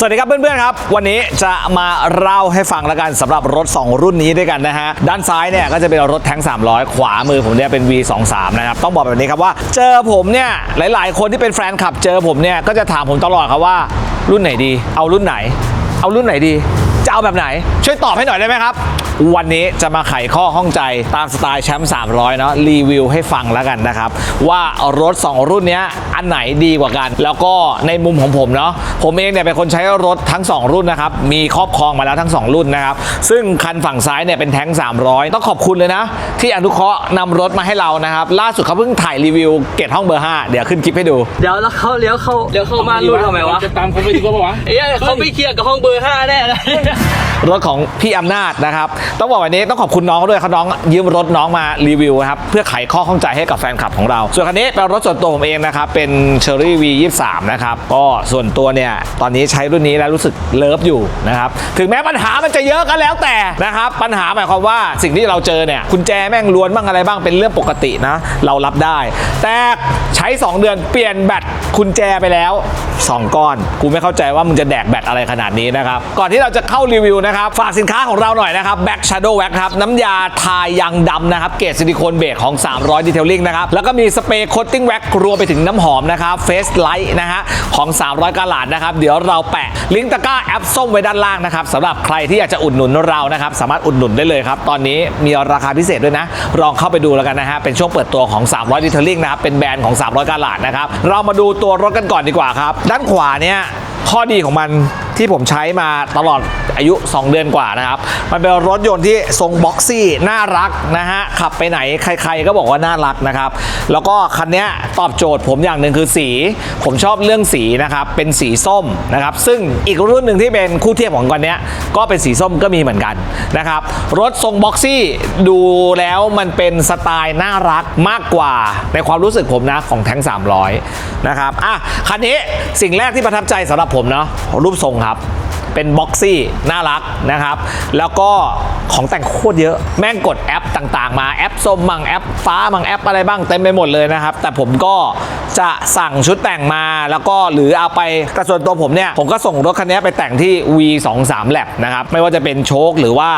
สวัสดีครับเพื่อนๆครับ วันนี้จะมาเล่าให้ฟังแล้วกันสำหรับรถ 2 รุ่นนี้ด้วยกันนะฮะ ด้านซ้ายเนี่ยก็จะเป็นรถแท้ง 300 ขวามือผมเนี่ยเป็น V23 นะครับ ต้องบอกแบบนี้ครับว่า เจอผมเนี่ยหลายๆ คนที่เป็นแฟนคลับเจอผมเนี่ยก็จะถามผมตลอดครับว่ารุ่นไหนดี เอารุ่นไหน เอารุ่นไหนดี จะเอาแบบไหน ช่วยตอบให้หน่อยได้ไหมครับ วันนี้จะมาไขข้อข้องใจตามสไตล์แชมป์300 เนาะรีวิวให้ฟังแล้วกันนะครับ ว่ารถ 2 รุ่นเนี้ยอันไหนดีกว่ากัน แล้วก็ในมุมของผมเนาะผมเองเนี่ยเป็นคนใช้รถทั้ง 2 รุ่นนะครับ มีครอบครองมาแล้วทั้ง 2 รุ่นนะครับ ซึ่งคันฝั่งซ้ายเนี่ยเป็นแท้ง 300 ต้องขอบคุณเลยนะ ที่อนุเคราะห์นำรถมาให้เรานะครับ ล่าสุดเขาเพิ่งถ่ายรีวิวเกตห้องเบอร์ 5 เดี๋ยวขึ้นคลิปให้ดู เดี๋ยวแล้วเขาเลี้ยวเข้าเลี้ยวเข้ามารุ่นทำไมวะจะตามเขาไปดีกว่าปะวะเอ้ยเขาไม่เคลียร์กับห้องเบอร์ห้าแน่เลยรถของพี่อำนาจนะครับ ต้องบอกวันนี้ต้องขอบคุณน้องเขาด้วยเขาน้องยืมรถน้องมารีวิวนะครับเพื่อไขข้อข้องใจให้กับแฟนคลับของเรา ส่วนคันนี้เป็นรถส่วนตัวผมเองนะครับเป็น Cherry V23 นะครับก็ส่วนตัวเนี่ยตอนนี้ใช้รุ่นนี้แล้วรู้สึกเลิฟอยู่นะครับถึงแม้ปัญหามันจะเยอะก็แล้วแต่นะครับปัญหาหมายความว่าสิ่งที่เราเจอเนี่ยกุญแจแม่งล้วนบ้างอะไรบ้างเป็นเรื่องปกตินะเรารับได้ แต่ใช้ 2 เดือนเปลี่ยนแบตกุญแจไปแล้ว 2 ก้อน กูไม่เข้าใจว่ามึงจะแดกแบตอะไรขนาดนี้นะครับก่อนที่เราจะเข้ารีวิวนะครับ ฝากสินค้าของเราหน่อยนะครับ Back Shadow Wax ครับ น้ำยาทายางดำนะครับ เกรดซิลิโคนเบสของ 300 Detailing นะครับ แล้วก็มีสเปรย์โคตติ้งแว็กรวมไปถึงน้ำหอมนะครับ Face Light นะฮะ ของ 300 กาลาดนะครับ เดี๋ยวเราแปะลิงก์ตะกร้าแอปส้มไว้ด้านล่างนะครับสำหรับใครที่อยากจะอุดหนุนเรานะครับ สามารถอุดหนุนได้เลยครับ ตอนนี้มีราคาพิเศษด้วยนะ ลองเข้าไปดูแล้วกันนะฮะ เป็นช่วงเปิดตัวของ 300 Detailing นะครับ เป็นแบรนด์ของ 300 กาลาดนะครับ เรามาดูตัวรถกันก่อนดีกว่าครับ ด้านขวาเนี่ย ข้อดีของมันที่ผมใช้มาตลอดอายุ 2 เดือนกว่านะครับ มันเป็นรถยนต์ที่ทรงบ็อกซี่น่ารักนะฮะ ขับไปไหนใครๆก็บอกว่าน่ารักนะครับ แล้วก็คันนี้ตอบโจทย์ผมอย่างหนึ่งคือสี ผมชอบเรื่องสีนะครับ เป็นสีส้มนะครับ ซึ่งอีกรุ่นหนึ่งที่เป็นคู่เทียบของกันเนี้ยก็เป็นสีส้มก็มีเหมือนกันนะครับ รถทรงบ็อกซี่ดูแล้วมันเป็นสไตล์น่ารักมากกว่าในความรู้สึกผมนะของแท้ง300นะครับ อะ คันนี้สิ่งแรกที่ประทับใจสำหรับผมเนาะรูปทรงครับเป็นบ็อกซี่น่ารักนะครับ แล้วก็ของแต่งโคตรเยอะ แม่งกดแอปต่างๆ มาแอปส้มมั่งแอปฟ้ามั่งแอปอะไรบ้างเต็มไปหมดเลยนะครับ แต่ผมก็ จะสั่งชุดแต่งมาแล้วก็หรือเอาไปแต่ส่วนตัวผมเนี่ย ผมก็ส่งรถคันนี้ไปแต่งที่ V23 Lab นะครับ ไม่ว่าจะเป็นโชคหรือว่า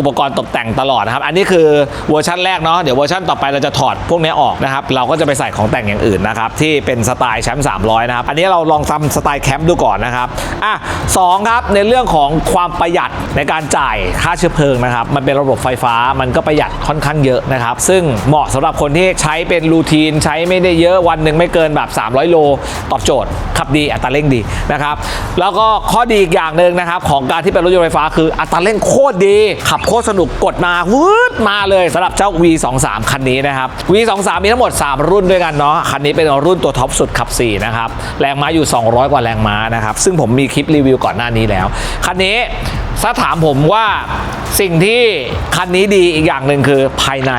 อุปกรณ์ตกแต่งตลอดนะครับ อันนี้คือเวอร์ชันแรกเนาะ เดี๋ยวเวอร์ชันต่อไปเราจะถอดพวกนี้ออกนะครับ เราก็จะไปใส่ของแต่งอย่างอื่นนะครับ ที่เป็นสไตล์แชมป์300 นะครับ อันนี้เราลองทำสไตล์แคมป์ดูก่อนนะครับ อะสองครับ ในเรื่องของความประหยัดในการจ่ายค่าเชื้อเพลิงนะครับ มันเป็นระบบไฟฟ้า มันก็ประหยัดค่อนข้างเยอะนะครับ ซึ่งเหมาะสำหรับคนที่ใช้เป็นรูทีนใช้ไม่ได้เยอะวันหนึ่งไม่เกินแบบ 300 โลตอบโจทย์ ขับดีอัตราเร่งดีนะครับแล้วก็ข้อดีอีกอย่างหนึ่งนะครับของการที่เป็นรถยนต์ไฟฟ้าคืออัตราเร่งโคตรดี ขับโคตรสนุกกดมาวืดมาเลยสำหรับเจ้า V23 คันนี้นะครับ V23 มีทั้งหมด 3 รุ่นด้วยกันเนาะคันนี้เป็นรุ่นตัวท็อปสุดขับ 4 นะครับ แรงม้าอยู่ 200 กว่าแรงม้านะครับ ซึ่งผมมีคลิปรีวิวก่อนหน้านี้แล้ว คันนี้ ถ้าถามผมว่าสิ่งที่คันนี้ดีอีกอย่างหนึ่งคือภายใน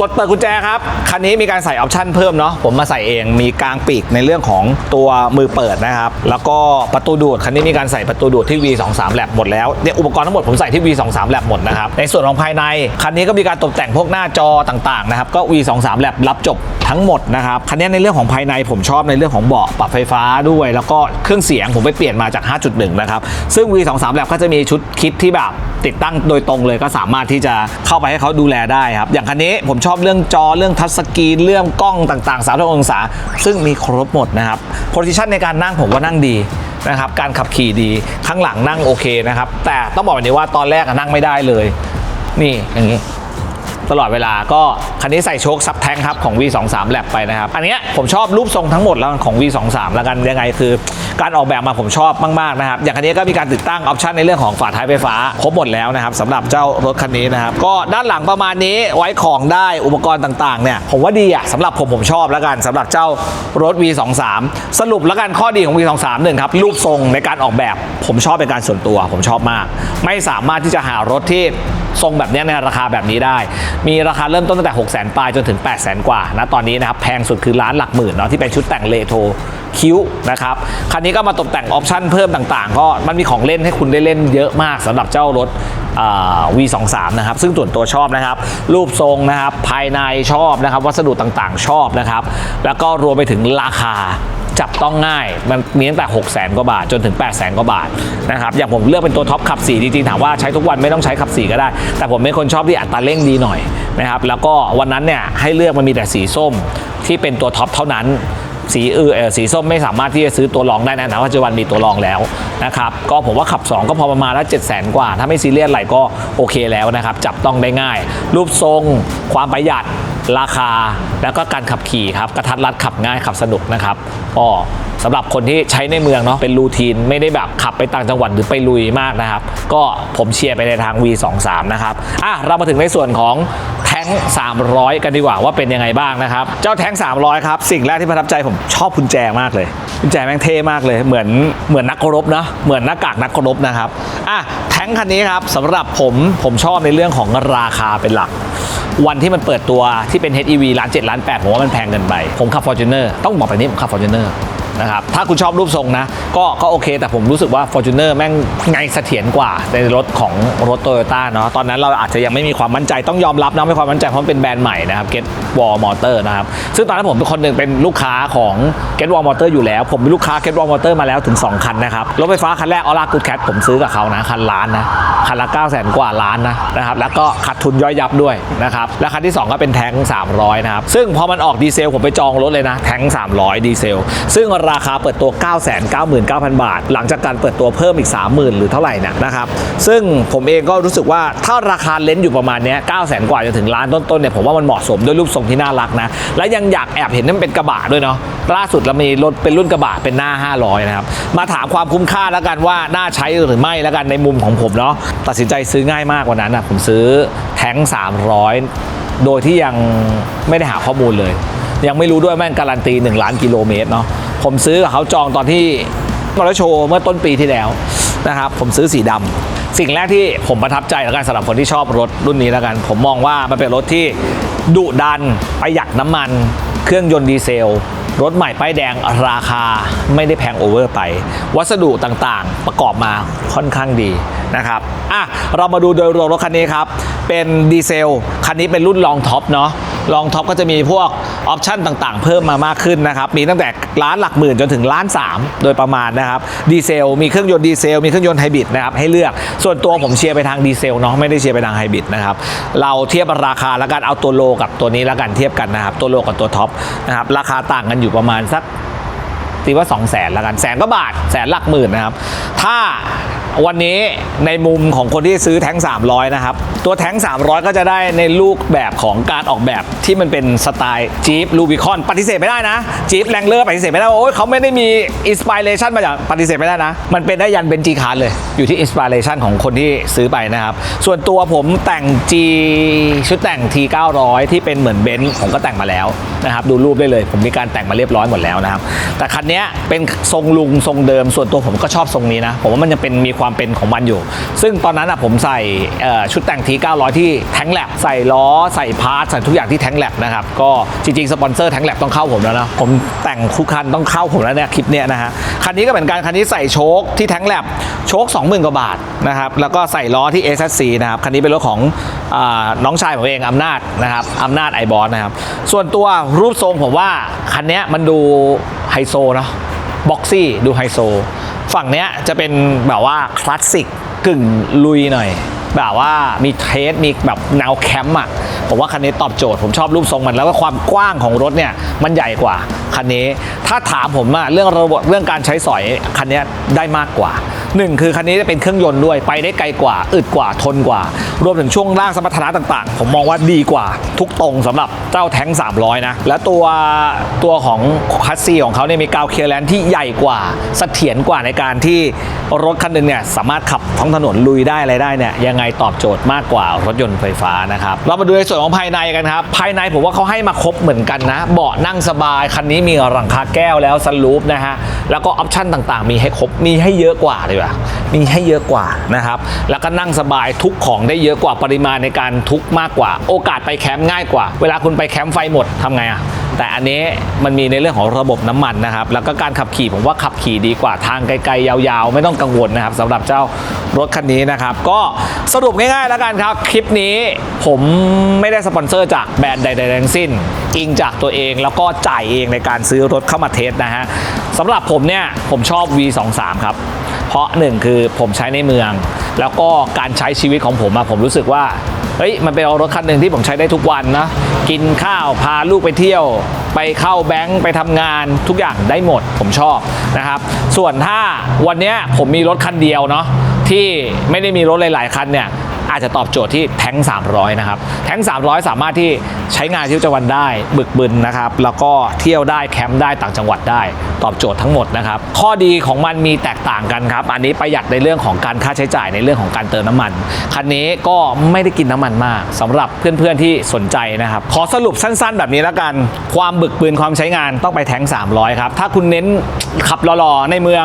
กดเปิดกุญแจครับ คันนี้มีการใส่ออปชั่นเพิ่มเนาะผมมาใส่เองมีกลางปีกในเรื่องของตัวมือเปิดนะครับ แล้วก็ประตูดูด คันนี้มีการใส่ประตูดูดที่ V23 Lab หมดแล้วเนี่ยอุปกรณ์ทั้งหมดผมใส่ที่ V23 Lab หมดนะครับ ในส่วนของภายใน คันนี้ก็มีการตกแต่งพวกหน้าจอต่างๆนะครับก็ V23 Lab รับจบทั้งหมดนะครับคันนี้ในเรื่องของภายในผมชอบในเรื่องของเบาะปรับไฟฟ้าด้วย แล้วก็เครื่องเสียงผมไปเปลี่ยนมาจาก 5.1 นะครับซึ่ง V23 Lab ก็จะมีชุดคิดที่แบบติดตั้งโดยตรงเลยก็สามารถที่จะเข้าไปให้เขาดูแลได้ครับ อย่างคันนี้ผมชอบเรื่องจอเรื่องทัชสกรีนเรื่องกล้องต่างๆ360องศา ซึ่งมีครบหมดนะครับโพซิชันในการนั่งผมว่านั่งดีนะครับการขับขี่ดีข้างหลังนั่งโอเคนะครับ แต่ต้องบอกแบบนี้ว่าตอนแรกนั่งไม่ได้เลย นี่อย่างนี้ตลอดเวลาก็คันนี้ใส่โชคซับแทงครับของ V23 แลบไปนะครับ อันนี้ผมชอบรูปทรงทั้งหมดแล้วของ V23 แล้วกันยังไงคือ การออกแบบมาผมชอบมากๆนะครับอย่างคันนี้ก็มีการติดตั้งออปชันในเรื่องของฝาท้ายไฟฟ้าครบหมดแล้วนะครับสำหรับเจ้ารถคันนี้นะครับก็ด้านหลังประมาณนี้ไว้ของได้อุปกรณ์ต่างๆเนี่ยผมว่าดีอะสำหรับผมผมชอบแล้วกันสำหรับเจ้ารถ V23 สรุปแล้วกันข้อดีของ V23 หนึ่งครับรูปทรงในการออกแบบผมชอบเป็นการส่วนตัว ผมชอบมาก ไม่สามารถที่จะหารถที่ทรงแบบนี้ในราคาแบบนี้ได้ มีราคาเริ่มต้นตั้งแต่ 6 0 0 0 0 0ปลายจนถึง 8 0 0 0 0 0 กว่านะตอนนี้นะครับแพงสุดคือร้านหลักหมื่นเนาะที่เป็นชุดแต่งเลโท คิ้วนะครับ คันนี้ก็มาตกแต่งออปชั่นเพิ่มต่างๆ ก็มันมีของเล่นให้คุณได้เล่นเยอะมากสำหรับเจ้ารถอ่า V23 นะครับ ซึ่งส่วนตัวชอบนะครับ รูปทรงนะครับ ภายในชอบนะครับ วัสดุต่างๆ ชอบนะครับ แล้วก็รวมไปถึงราคาจับต้องง่ายมันมีตั้งแต่ 6 0 0 0 0 0กว่าบาทจนถึง 8 0 0 0 0 0กว่าบาทนะครับอย่างผมเลือกเป็นตัวท็อปขับสีจริงๆ ถามว่าใช้ทุกวันไม่ต้องใช้ขับสีก็ได้ แต่ผมเป็นคนชอบที่อัตราเร่งดีหน่อยนะครับแล้วก็วันนั้นเนี่ยให้เลือกมันมีแต่สีส้มที่เป็นตัวท็อปเท่านั้น สีอื่นเออสีส้มไม่สามารถที่จะซื้อตัวรองได้นะนะปัจจุบันมีตัวรองแล้วนะครับก็ผมว่าขับ 2 ก็พอประมาณละ7 0 0 0 0 0กว่า ถ้าไม่ซีเรียสอะไรก็โอเคแล้วนะครับ จับต้องได้ง่าย รูปทรงความประหยัด ราคาแล้วก็การขับขี่ครับกระทัดรัดขับง่ายขับสนุกนะครับก็สำหรับคนที่ใช้ในเมืองเนาะเป็นรูทีนไม่ได้แบบขับไปต่างจังหวัดหรือไปลุยมากนะครับ ก็ผมเชียร์ไปในทาง V23 นะครับอะเรามาถึงในส่วนของแท้ง 300 กันดีกว่าว่าเป็นยังไงบ้างนะครับ เจ้าแท้ง 300 ครับ สิ่งแรกที่ประทับใจผมชอบกุญแจมากเลยกุญแจแม่งเท่มากเลย เหมือนเหมือนนักรบนะเหมือนหน้ากากนักรบนะครับอะแท้งคันนี้ครับสำหรับผมผมชอบในเรื่องของราคาเป็นหลัก วันที่มันเปิดตัวที่เป็น HEV ล้าน7ล้าน8ผมว่ามันแพงเกินไป ผมขับ Fortuner ต้องบอกแบบนี้ผมขับ Fortuner นะครับถ้าคุณชอบรูปทรงนะ ก็ก็โอเค แต่ผมรู้สึกว่า Fortuner แม่งไงเสถียรกว่าในรถของรถ Toyota เนาะตอนนั้นเราอาจจะยังไม่มีความมั่นใจต้องยอมรับนะไม่ความมั่นใจเพราะเป็นแบรนด์ใหม่นะครับ Get Wall Motor นะครับซึ่งตอนนั้นผมเป็นคนหนึ่งเป็นลูกค้าของ Get Wall Motor อยู่แล้ว ผมเป็นลูกค้า Get Wall Motor มาแล้วถึง 2 คันนะครับรถไฟฟ้าคันแรก Aura Good Cat ผมซื้อกับเขานะคันล้านนะคันละ9 0 0 0 0 0กว่าล้านนะนะครับแล้วก็ขาดทุนย่อยยับด้วยนะครับและคันที่ 2 ก็เป็นแท้ง300นะครับซึ่งพอมันออกดีเซลผมไปจองรถเลยนะแท้ง300 ดีเซล ซึ่งราคาเปิดตัว 9 9 9 9 0 0 บาท หลังจากการเปิดตัวเพิ่มอีก 30,000 หรือเท่าไหร่เนะนะครับ ซึ่งผมเองก็รู้สึกว่าถ้าราคาเลนส์อยู่ประมาณนี้9 0 0 0 0 กว่าจนถึงล้านต้นๆเนี่ยผมว่ามันเหมาะสมด้วยรูปทรงที่น่ารักนะ และยังอยากแอบเห็นนั่นเป็นกระบะด้วยเนาะล่าสุดเรามีรถเป็นรุ่นกระบะเป็นหน้า 500 นะครับ มาถามความคุ้มค่าแล้วกันว่าน่าใช้หรือไม่แล้วกันในมุมของผมเนาะตัดสินใจซื้อง่ายมากกว่านั้นนะผมซื้อแท้ง 300 โดยที่ยังไม่ได้หาข้อมูลเลย ยังไม่รู้ด้วยแม่งการันตี 1 ล้านกิโลเมตรเนาะผมซื้อกับเขาจองตอนที่มอเตอร์โชว์เมื่อต้นปีที่แล้วนะครับผมซื้อสีดำสิ่งแรกที่ผมประทับใจแล้วกันสำหรับคนที่ชอบรถรุ่นนี้แล้วกัน ผมมองว่ามันเป็นรถที่ดุดันประหยัดน้ำมัน เครื่องยนต์ดีเซลรถใหม่ป้ายแดงราคาไม่ได้แพงโอเวอร์ไป วัสดุต่างๆประกอบมาค่อนข้างดีนะครับอะเรามาดูโดยรวมรถคันนี้ครับ เป็นดีเซล คันนี้เป็นรุ่นลองท็อปเนาะลองท็อปก็จะมีพวกออปชั่นต่างๆ เพิ่มมามากขึ้นนะครับ มีตั้งแต่ล้านหลักหมื่นจนถึงล้านสามโดยประมาณนะครับดีเซลมีเครื่องยนต์ดีเซลมีเครื่องยนต์ไฮบริดนะครับให้เลือกส่วนตัวผมเชียร์ไปทางดีเซลเนาะไม่ได้เชียร์ไปทางไฮบริดนะครับเราเทียบราคาแล้วกันเอาตัวโลกับตัวนี้แล้วกันเทียบกันนะครับตัวโลกับตัวท็อปนะครับราคาต่างกันอยู่ประมาณสักตีว่า2 0 0แสนละกันแสนก็บาทแสนหลักหมื่นนะครับ ถ้า วันนี้ในมุมของคนที่ซื้อแท้ง 300 นะครับ ตัวแท้ง 300 ก็จะได้ในรูปแบบของการออกแบบที่มันเป็นสไตล์จี p ลูบิคอนปฏิเสธไม่ได้นะจี p แรงเลอร์ปฏิเสธไม่ได้ว่าโอ้ยเขาไม่ได้มีอินสปิเรชันมาจากปฏิเสธไม่ได้นะ มันเป็นได้ยันเป็นจีคาร์เลยอยู่ที่อินสปิเรชันของคนที่ซื้อไปนะครับ ส่วนตัวผมแต่ง G ชุดแต่ง T 900 ที่เป็นเหมือนเบนซ์ผมก็แต่งมาแล้วนะครับดูรูปได้เลย ผมมีการแต่งมาเรียบร้อยหมดแล้วนะครับแต่คันนี้เป็นทรงลุงทรงเดิมส่วนตัวผมก็ชอบทรงนี้นะผมว่ามันยังเป็นมีความความเป็นของมันอยู่ ซึ่งตอนนั้นอะผมใส่ชุดแต่ง T 900 ที่แท้งแลบใส่ล้อใส่พาร์ทใส่ทุกอย่างที่แท้งแลบนะครับก็จริงๆสปอนเซอร์แท้งแลบต้องเข้าผมแล้วนะผมแต่งทุกคันต้องเข้าผมแล้วเนี่ยคลิปเนี้ยนะฮะคันนี้ก็เหมือนกันคันนี้ใส่โชคที่แท้งแลบโชค20,000กว่าบาทนะครับแล้วก็ใส่ล้อที่ SSC นะครับคันนี้เป็นรถของอน้องชายผมเองอำนาจนะครับอำนาจไอบอสนะครับส่วนตัวรูปทรงผมว่าคันนี้มันดูไฮโซเนาะบ็อกซี่ดูไฮโซ ฝั่งเนี้ยจะเป็นแบบว่าคลาสสิกกึ่งลุยหน่อย แบบว่ามีเทสมีแบบแนวแคมป์อะ ผมว่าคันนี้ตอบโจทย์ผมชอบรูปทรงมันแล้วก็ความกว้างของรถเนี่ยมันใหญ่กว่าคันนี้ ถ้าถามผมอะเรื่องระบบเรื่องการใช้สอยคันนี้ได้มากกว่าหนึ่งคือคันนี้จะเป็นเครื่องยนต์ด้วยไปได้ไกลกว่า อึดกว่าทนกว่า รวมถึงช่วงล่างสมรรถนะต่างๆ ผมมองว่าดีกว่าทุกตรงสำหรับเจ้าแท้ง 300 นะ และตัวตัวของคัสซีของเขาเนี่ยมีกาวเคลียร์แลนที่ใหญ่กว่าเสถียรกว่าในการที่รถคันหนึ่งเนี่ยสามารถขับท้องถนนลุยได้อะไรได้เนี่ยยังไงตอบโจทย์มากกว่ารถยนต์ไฟฟ้านะครับเรามาดูในส่วนของภายในกันครับ ภายในผมว่าเขาให้มาครบเหมือนกันนะ เบาะนั่งสบาย คันนี้มีหลังคาแก้วแล้วสลูปนะฮะ แล้วก็ออปชั่นต่างๆ มีให้ครบ มีให้เยอะกว่าเลยว่ะมีให้เยอะกว่านะครับ แล้วก็นั่งสบายทุกของได้เยอะกว่าปริมาณในการทุกมากกว่า โอกาสไปแคมป์ง่ายกว่า เวลาคุณไปแคมป์ไฟหมดทำไงอะแต่อันนี้มันมีในเรื่องของระบบน้ำมันนะครับ แล้วก็การขับขี่ผมว่าขับขี่ดีกว่าทางไกลๆยาวๆ ไม่ต้องกังวลนะครับสำหรับเจ้า รถคันนี้นะครับ ก็สรุปง่ายๆแล้วกันครับ คลิปนี้ผมไม่ได้สปอนเซอร์จากแบรนด์ใดๆทั้งสิ้น อิงจากตัวเองแล้วก็จ่ายเองในการซื้อรถเข้ามาเทสนะฮะสำหรับผมเนี่ยผมชอบ V23 ครับ เพราะหนึ่งคือผมใช้ในเมือง แล้วก็การใช้ชีวิตของผมอะผมรู้สึกว่า เฮ้ยมันเป็นรถคันหนึ่งที่ผมใช้ได้ทุกวันนะกินข้าวพาลูกไปเที่ยว ไปเข้าแบงค์ไปทำงานทุกอย่างได้หมดผมชอบนะครับ ส่วนถ้าวันเนี้ยผมมีรถคันเดียวเนาะที่ไม่ได้มีรถหลาย ๆ คันเนี่ย อาจจะตอบโจทย์ที่แท้ง300 นะครับ แท้ง300 สามารถที่ใช้งานที่ประจำวันได้บึกบึนนะครับ แล้วก็เที่ยวได้แคมป์ได้ต่างจังหวัดได้ ตอบโจทย์ทั้งหมดนะครับ ข้อดีของมันมีแตกต่างกันครับ อันนี้ประหยัดในเรื่องของการค่าใช้จ่ายในเรื่องของการเติมน้ำมัน คันนี้ก็ไม่ได้กินน้ำมันมากสำหรับเพื่อนๆที่สนใจนะครับ ขอสรุปสั้นๆ แบบนี้แล้วกัน ความบึกบืนความใช้งานต้องไปแท้ง300 ครับ ถ้าคุณเน้นขับหล่อๆในเมือง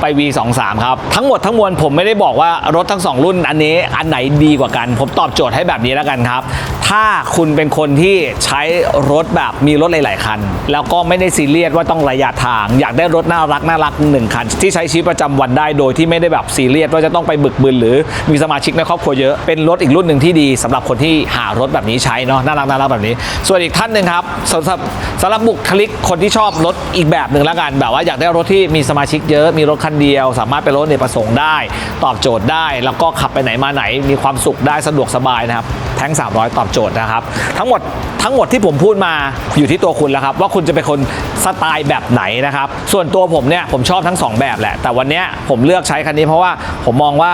ไป V23 ครับ ทั้งหมดทั้งมวลผมไม่ได้บอกว่ารถทั้ง 2 รุ่นอันนี้อันไหนดีกว่ากัน ผมตอบโจทย์ให้แบบนี้แล้วกันครับ ถ้าคุณเป็นคนที่ใช้รถแบบมีรถหลาย ๆ คัน แล้วก็ไม่ได้ซีเรียสว่าต้องระยะทาง อยากได้รถน่ารักน่ารักหนึ่งคัน ที่ใช้ชีวิตประจำวันได้โดยที่ไม่ได้แบบซีเรียสว่าจะต้องไปบึกบึนหรือมีสมาชิกในครอบครัวเยอะเป็นรถอีกรุ่นหนึ่งที่ดีสำหรับคนที่หารถแบบนี้ใช้เนาะน่ารักน่ารักแบบนี้ ส่วนอีกท่านหนึ่งครับสำหรับสำหรับบุคลิกคนที่ชอบรถอีกแบบหนึ่งแล้วกันแบบว่าอยากได้รถที่มีสมาชิกเยอะมีรถคันเดียว สามารถเป็นรถในประสงค์ได้ ตอบโจทย์ได้ แล้วก็ขับไปไหนมาไหนมีความสุขได้สะดวกสบายนะครับแท้ง300 ตอบโจทย์นะครับ ทั้งหมดทั้งหมดที่ผมพูดมาอยู่ที่ตัวคุณแล้วครับ ว่าคุณจะเป็นคนสไตล์แบบไหนนะครับ ส่วนตัวผมเนี่ยผมชอบทั้งสองแบบแหละ แต่วันนี้ผมเลือกใช้คันนี้เพราะว่าผมมองว่า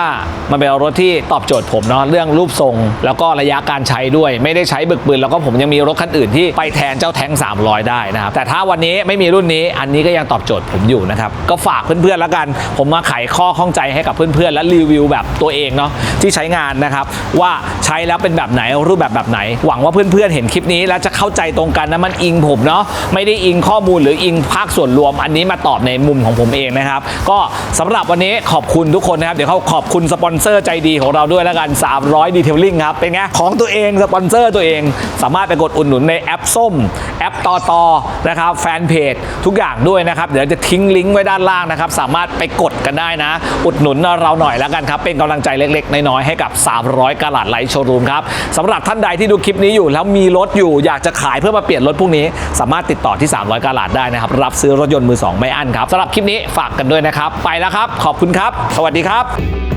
มันเป็นรถที่ตอบโจทย์ผมเนาะเรื่องรูปทรง แล้วก็ระยะการใช้ด้วย ไม่ได้ใช้บึกบืนแล้วก็ผมยังมีรถคันอื่นที่ไปแทนเจ้าแท้ง 300 ได้นะครับ แต่ถ้าวันนี้ไม่มีรุ่นนี้ อันนี้ก็ยังตอบโจทย์ผมอยู่นะครับ ก็ฝากเพื่อนๆแล้วกัน ผมมาไขข้อข้องใจให้กับเพื่อนๆและรีวิวแบบตัวเองเนาะที่ใช้งานนะครับว่าใช้แล้วเป็นแบบไหนรูปแบบแบบไหนหวังว่าเพื่อนๆเห็นคลิปนี้แล้วจะเข้าใจตรงกันนะมันอิงผมเนาะไม่ได้อิงข้อมูลหรืออิงภาคส่วนรวม อันนี้มาตอบในมุมของผมเองนะครับ ก็สำหรับวันนี้ขอบคุณทุกคนนะครับ เดี๋ยวเขาขอบคุณสปอนเซอร์ใจดีของเราด้วยแล้วกัน 300ดีเทลลิ่งครับเป็นไงของตัวเองสปอนเซอร์ตัวเอง สามารถไปกดอุดหนุนในแอปส้มแอปตอตอนะครับแฟนเพจทุกอย่างด้วยนะครับ เดี๋ยวจะทิ้งลิงก์ไว้ด้านล่างนะครับ สามารถไปกดกันได้นะ อุดหนุนเราหน่อยแล้วกันครับ เป็นกำลังใจเล็กๆ น้อยๆให้กับ 300กะลัดไลท์โชว์รูมครับสำหรับท่านใดที่ดูคลิปนี้อยู่ แล้วมีรถอยู่อยากจะขายเพื่อมาเปลี่ยนรถพวกนี้ สามารถติดต่อที่ 300 กาลาดได้นะครับ รับซื้อรถยนต์มือสองไม่อั้นครับสำหรับคลิปนี้ฝากกันด้วยนะครับ ไปแล้วครับ ขอบคุณครับ สวัสดีครับ